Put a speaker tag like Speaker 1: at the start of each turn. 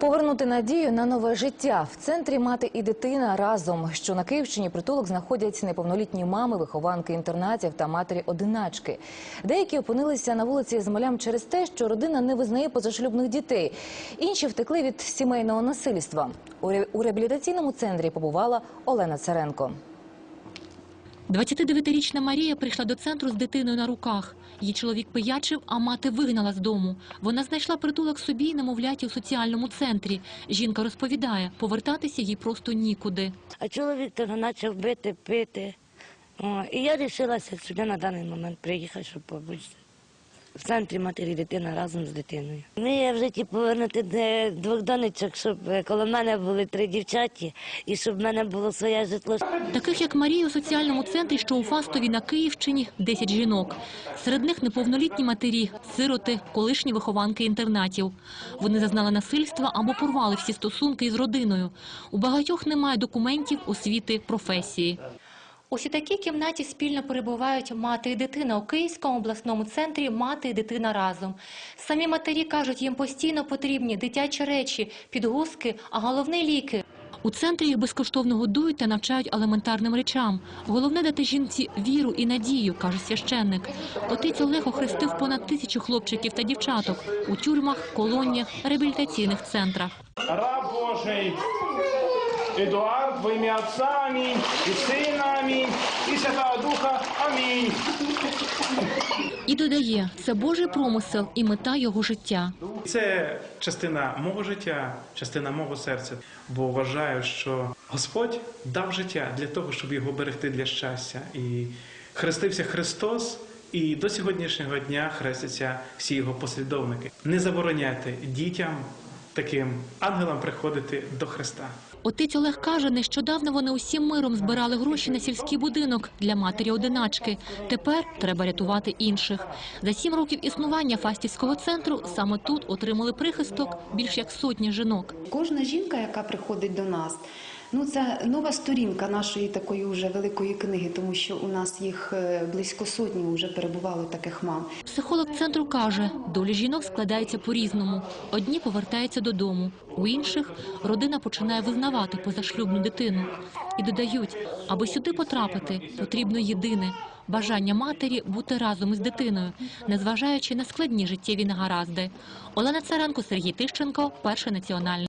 Speaker 1: Повернути надію на нове життя в центрі мати і дитина разом. Що на Київщині притулок знаходять неповнолітні мами, вихованки інтернатів та матері одиначки. Деякі опинилися на вулиці з малям через те, що родина не визнає позашлюбних дітей. Інші втекли від сімейного насильства. У ре- реабілітаційному центрі побувала Олена Царенко.
Speaker 2: 29-річна Марія прийшла до центру з дитиною на руках. Її чоловік пиячив, а мати вигнала з дому. Вона знайшла притулок собі і немовляті у соціальному центрі. Жінка розповідає, повертатися їй просто нікуди.
Speaker 3: А чоловік то почав бити, пити. О, і я вирішилася сюди на даний момент приїхати, щоб побути в центрі матері дитина разом з дитиною. Мрія в житті повернути двох донечок, щоб е, коло мене були три дівчаті і щоб в мене було своє житло.
Speaker 2: Таких, як Марія, у соціальному центрі, що у Фастові на Київщині, 10 жінок. Серед них неповнолітні матері, сироти, колишні вихованки інтернатів. Вони зазнали насильства або порвали всі стосунки із родиною. У багатьох немає документів, освіти, професії. Ось у такій кімнаті спільно перебувають мати і дитина у Київському обласному центрі «Мати і дитина разом». Самі матері кажуть, їм постійно потрібні дитячі речі, підгузки, а головне – ліки. У центрі їх безкоштовно годують та навчають елементарним речам. Головне дати жінці віру і надію, каже священник. Отець Олег охрестив понад тисячу хлопчиків та дівчаток у тюрмах, колоніях, реабілітаційних центрах.
Speaker 4: раб Божий Едуард во ім'я Отця Амінь, і Сина Амінь, і Святого Духа Амінь.
Speaker 2: І додає, це Божий промисел і мета його життя.
Speaker 4: Це частина мого життя, частина мого серця, бо вважаю, що Господь дав життя для того, щоб його берегти для щастя. І хрестився Христос, і до сьогоднішнього дня хрестяться всі його послідовники. Не забороняйте дітям, таким ангелам приходити до Христа.
Speaker 2: Отець Олег каже, нещодавно вони усім миром збирали гроші на сільський будинок для матері-одиначки. Тепер треба рятувати інших. За сім років існування Фастівського центру саме тут отримали прихисток більш як сотні жінок.
Speaker 5: Кожна жінка, яка приходить до нас, ну це нова сторінка нашої такої вже великої книги, тому що у нас їх е, близько сотні вже перебувало таких мам.
Speaker 2: Психолог центру каже, долі жінок складаються по-різному. Одні повертаються додому, у інших родина починає визнавати позашлюбну дитину. І додають, аби сюди потрапити, потрібно єдине – бажання матері бути разом із дитиною, незважаючи на складні життєві негаразди. Олена Царенко, Сергій Тищенко, Перший національний.